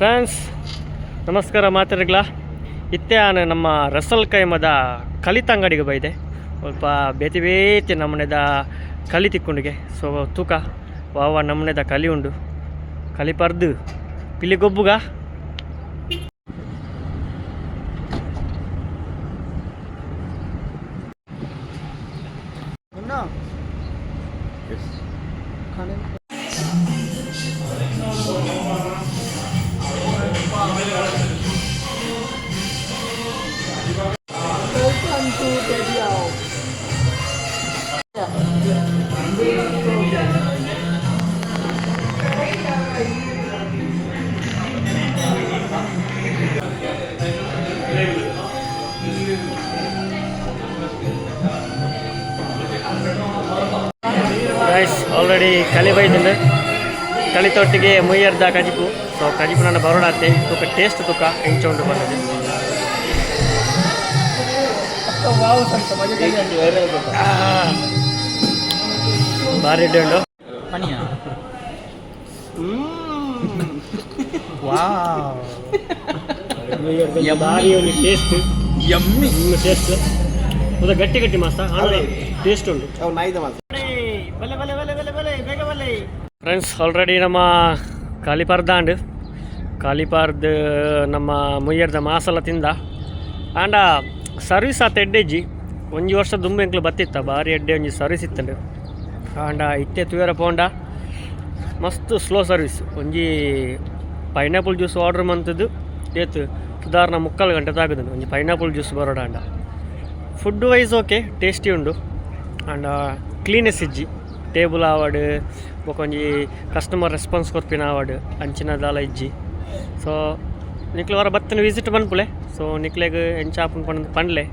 Friends ನಮಸ್ಕಾರ ಮಾತಾಡಗ್ಲ ಇತ್ತೆ ನಾನು ನಮ್ಮ ರಸಲ್ ಕೈಮದ ಕಲಿತ ಅಂಗಡಿಗೆ ಬೈದೆ. ಸ್ವಲ್ಪ ಬೇತಿ ಬೇತಿ ನಮ್ಮನೆದ ಕಲಿ ತಿಕ್ಕೊಂಡಿಗೆ. ಸೊ ತೂಕ ವಾವ ನಮ್ಮನೆದ ಕಲಿ ಉಂಡು. ಕಲಿ ಪರ್ದು. ಪಿಲಿ ಗೊಬ್ಬುಗ? ಗೈಸ್ ಆಲ್ರೆಡಿ ಕಲಿ ಬೈದಿಂದ ಕಲಿ ತೊಟ್ಟಿಗೆ ಮುಯ್ಯರ್ದ ಕಜಿಪು ಸೊ ಕಜಿಪು ನನ್ನ ಬರೋಡಾತೆ ತೂಕ ಟೇಸ್ಟ್ ತೂಕ ಹೆಂಚೊಂಡು ಬಂದಿದೆ ಭಾರಿ ಬಾರಿ ಒಂದು ಟೇಸ್ಟ್ ಯಮ್ಮಿ ಟೇಸ್ಟ್ ಉದ ಗಟ್ಟಿ ಗಟ್ಟಿ ಮಾಸ ಟೇಸ್ಟ್ ಉಂಟು ಫ್ರೆಂಡ್ಸ್ ಆಲ್ರೆಡಿ ನಮ್ಮ ಕಾಲಿಪಾರ್ದಾಂಡ್ ಕಾಲಿಪಾರ್ದ ನಮ್ಮ ಮುಯ್ಯರ್ದ ಮಾಸಲ ತಿಂದ ಆಂಡ ಸರ್ವಿಸ್ ಆತ ಎಡ್ಡೆಜ್ಜಿ ಒಂಜಿ ವರ್ಷ ದುಂಬು ಎಂಕ್ಲು ಬತ್ತಿತ್ತ ಭಾರಿ ಎಡ್ಡೆ ಒಂಜಿ ಸರ್ವಿಸ್ ಇತ್ತಂಡು ಆಂಡ ಇತ್ತೆ ತುಯರ ಪೋಂಡ ಮಸ್ತ್ ಸ್ಲೋ ಸರ್ವಿಸ್ ಒಂಜಿ ಪೈನಾಪಲ್ ಜ್ಯೂಸ್ ಆರ್ಡರ್ ಮಂತದ್ದು ಏತು ಸುಧಾರಣ ಮುಕ್ಕಾಲು ಗಂಟೆ ತಾಗದು ಒಂಜಿ ಪೈನಾಪಲ್ ಜ್ಯೂಸ್ ಬರೋಡ ಆಂಡ ಫುಡ್ ವೈಸ್ ಓಕೆ ಟೇಸ್ಟಿ ಉಂಡು ಆಂಡ ಕ್ಲೀನೆಸ್ ಇಜ್ಜಿ ಟೇಬಲ್ ಆವಡ್ ಬೊಕೊಂಜಿ ಕಸ್ಟಮರ್ ರೆಸ್ಪಾನ್ಸ್ ಕೊರ್ಪಿನ ಆವಡ್ ಅಂಚಿನದಾಲ ಇಜ್ಜಿ ಸೊ ನಿಕ್ಲು ವರ ಬತ್ತನ ವಿಸಿಟ್ ಪನ್ಪುಲೆ ಸೊ ನಿಕ್ಲೆಗ್ ಎಂಚ ಆಪುನ್ ಪಂಡ್ ಪಂಡ್ಲೆ